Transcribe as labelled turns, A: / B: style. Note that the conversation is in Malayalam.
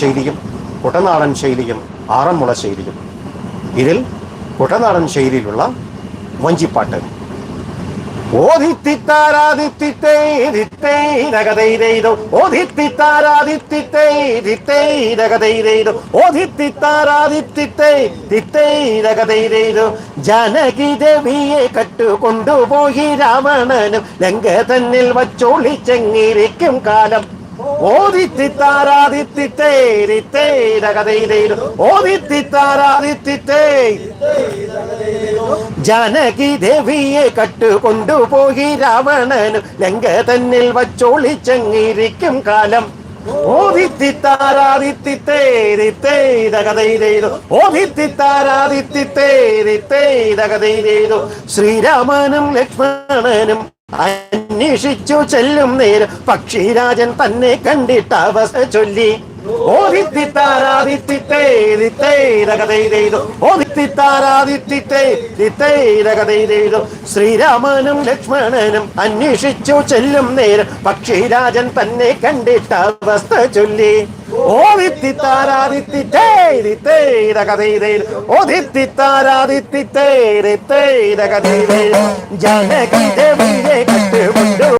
A: ശൈലിയും കുട്ടനാടൻ ശൈലിയും ആറന്മുള ശൈലിയും. ഇതിൽ കുട്ടനാടൻ ശൈലിയിലുള്ള വഞ്ചിപ്പാട്ട് ജനകി ദേവിയെ കട്ടുകൊണ്ടുപോയി രാവണനും ലങ്ക തന്നിൽ വച്ചോളിച്ചെങ്ങിരിക്കും കാലം. ഓദിത്തിത്താരാദിത്തിത്തേരിത്തേരകതൈരൈതോ ഓദിത്തിത്താരാദിത്തിത്തേ ജാനകി ദേവിയെ കട്ടുകൊണ്ടുപോയി രാവണനും. ലങ്ക തന്നിൽ വച്ചോളിച്ചങ്ങിരിക്കും കാലം. ഓദിത്തിത്താരാദിത്തിത്തേരിത്തേരകതൈരൈതോ ഓദിത്തിത്താരാദിത്തിത്തേരിത്തേരകതൈരൈതോ ശ്രീരാമനും ലക്ഷ്മണനും അന്വേഷിച്ചു ചെല്ലും നേരം. പക്ഷിരാജൻ തന്നെ കണ്ടിട്ട് അവസ്ഥ ചൊല്ലി. ശ്രീരാമനും ലക്ഷ്മണനും അന്വേഷിച്ചു ചെല്ലും നേരം. പക്ഷിരാജൻ തന്നെ കണ്ടിട്ട അവസ്ഥ ചൊല്ലി. ഓദിത്തിത്താരാദിത്തിത്തേരിത്തേരകതൈരൈതോ